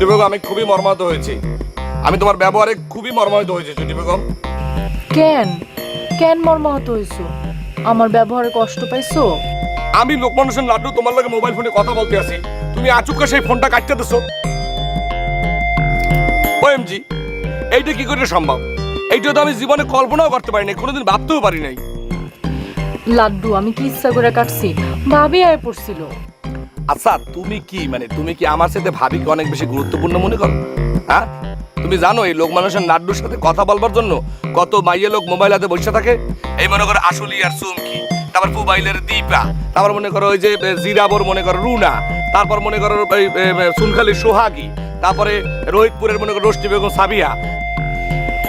বেগম আমি খুবই মর্মাহত হয়েছি। আমি তোমার ব্যবহারে খুবই মর্মাহত হয়েছি ছুটি বেগম। কেন? কেন মর্মাহত হইছো আমার ব্যবহারে কষ্ট পাইছো? আমি লোকমান হোসেন লাড্ডু তোমার লগে মোবাইল ফোনে কথা বলতে আছি তুমি আচুক্কা সেই ফোনটা কাটতে দিছো। ওএমজি এইটা কি করে সম্ভব? এইটা তো আমি জীবনে কল্পনাও করতে পারি নাই কোনোদিন ভাবতেও পারি নাই। লাড্ডু আমি কি ইচ্ছা করে কাটছি? ভাবি আয় পড়ছিল। আচ্ছা তুমি কি মানে তুমি কি আমার সাথে ভাবিকে অনেক বেশি গুরুত্বপূর্ণ মনে করো? হ্যাঁ? তুমি জানো এই লোক মানুষের নাড্ডুর সাথে কথা বলবার জন্য কত মাইয়ে লোক মোবাইল হাতে বসে থাকে? এই মনে করো আসলি আর চুমকি তারপর মোবাইলের দীপা তারপর মনে করো ওই যে জিরাবর মনে করো রুনা তারপর মনে করো এ, সুনখালি সোহাগী তারপরে রোহিতপুরের মনে করো রোশনি বেগম সাবিয়া।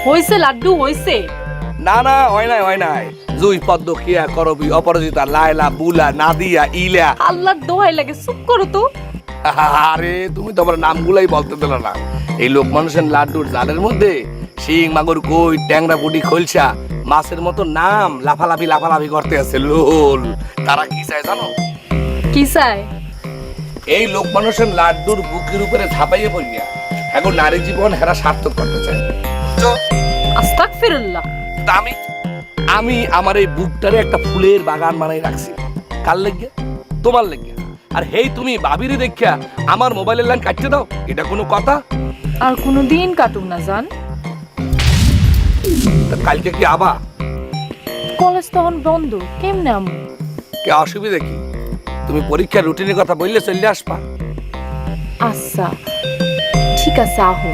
হইছে লাড্ডু হইছে। না না হয় নাই হয় নাই। জুই পদ্ম কিয়া করবি অপরাজিতা লায়লা বুলা নাদিয়া ইলা আল্লাহর দোহাই লাগে চুপ করো তো। আরে তুমি তোমার নামগুলাই বলতে দিল না। এই লোক মানুষের লাড্ডুর জালের মধ্যে শিং মাগুর কই ট্যাংরা পুটি খলসা মাছের মতো নাম লাফালাফি লাফালাফি করতে আছে লোল। তারা কি চায় জানো? কি চাই এই লোক মানুষের লাড্ডুর বুকের উপরে ঝাপাইয়ে পড়িয়া এখন নারী জীবন হেরা সার্থক করতে চায়। আস্তাক ফিরুল্লাহ তা আমি আমি আমার এই বুকটারে একটা ফুলের বাগান বানাই রাখছি। কার লেগে? তোমার লেগে। আর হেই তুমি বাবিরে দেখিয়া আমার মোবাইলের লাইন কাটতে দাও। এটা কোনো কথা? আর কোনো দিন কাটুক না জান। তা কালকে কি আবা? কলেজ তখন বন্ধ। কেমনে আমু? কে অসুবিধা কি? তুমি পরীক্ষার রুটিনের কথা বললে চলে আসবা। আচ্ছা। ঠিক আছে আহো।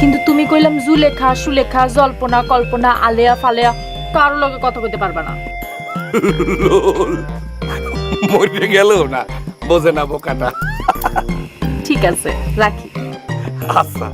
কিন্তু তুমি কইলাম জুলেখা সুলেখা জল্পনা কল্পনা আলেয়া ফালেয়া কারও লগে কথা কইতে পারবা না। মরে গেল না বোঝে না বোকাটা। ঠিক আছে রাখি। আচ্ছা।